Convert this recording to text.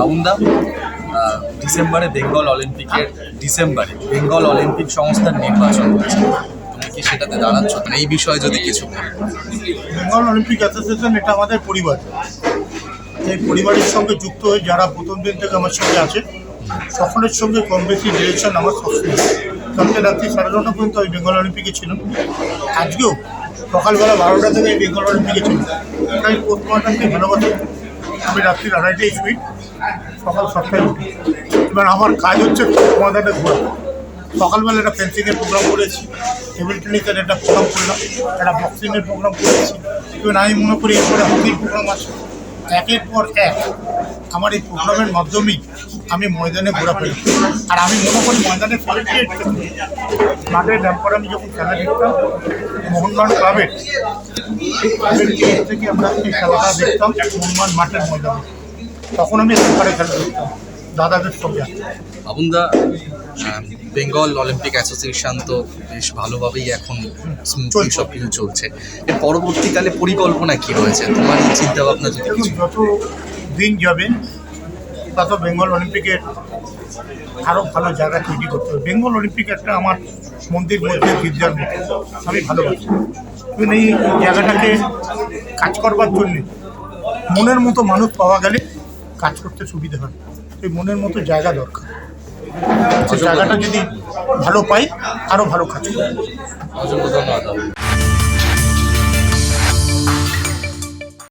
বাবুন্দা আহ, ডিসেম্বরে বেঙ্গল অলিম্পিকের ডিসেম্বরে বেঙ্গল অলিম্পিক সংস্থার নির্বাচন হচ্ছে। তুমি কি সেটাতে দাঁড়াচ্ছ? মানে এই বিষয়ে যদি কিছু। বেঙ্গল অলিম্পিক অ্যাসোসিয়েশন এটা আমাদের পরিবার। এই পরিবারের সঙ্গে যুক্ত হয়ে যারা প্রথম দিন থেকে আমার সঙ্গে আছে সকলের সঙ্গে কম বেশি রিলেশন আমার সবসময়। কালকে রাত্রি সাড়ে নটা পর্যন্ত আমি বেঙ্গল অলিম্পিকে ছিলাম। আজকেও সকালবেলা বারোটা থেকে বেঙ্গল অলিম্পিকে ছিলাম। তাই পোস্টমার্টামকে ভালোবাসি। আমি রাত্রি আড়াইটায় শুই, সকাল সাতটায় উঠি। এবার আমার কাজ হচ্ছে সমাধানে ঘোরা সকালবেলা একটা ফেন্সিংয়ের প্রোগ্রাম করেছি টেবিল টেনিসের একটা প্রোগ্রাম করলাম, একটা বক্সিংয়ের প্রোগ্রাম করেছি। এবার আমি মনে করি এরপরে হকির প্রোগ্রাম আছে। একের পর এক আমার এই প্রোগ্রামের মাধ্যমেই আমি ময়দানে ঘোরা ফেলি আর আমি মনে করি ময়দানে ফেলিপিয়েট মাঠে আমি যখন খেলা দেখতাম মোহনবান ক্লাবের থেকে আমরা খেলাটা দেখতাম মোহনবান মাঠের ময়দানে। তখন আমি ড্যাম্পারে খেলা দেখতাম। দাদাদের সঙ্গে বাবুন্দা বেঙ্গল অলিম্পিক অ্যাসোসিয়েশন তো বেশ ভালোভাবেই এখন স্মুথলি। সব কিছু চলছে। এর পরবর্তীকালে পরিকল্পনা কি রয়েছে? তোমার এই চিন্তা ভাবনা যদি যত দিন যাবে তত বেঙ্গল অলিম্পিকের আরও ভালো জায়গা তৈরি করতে হবে। বেঙ্গল অলিম্পিক একটা আমার মন্দির মধ্যে গির্জার মতো। আমি ভালোবাসি। কিন্তু এই জায়গাটাকে কাজ করবার জন্য মনের মতো মানুষ পাওয়া গেলে কাজ করতে সুবিধা হয় এই মনের মতো জায়গা দরকার। জায়গাটা যদি ভালো পাই আরও ভালো কাজ করবে।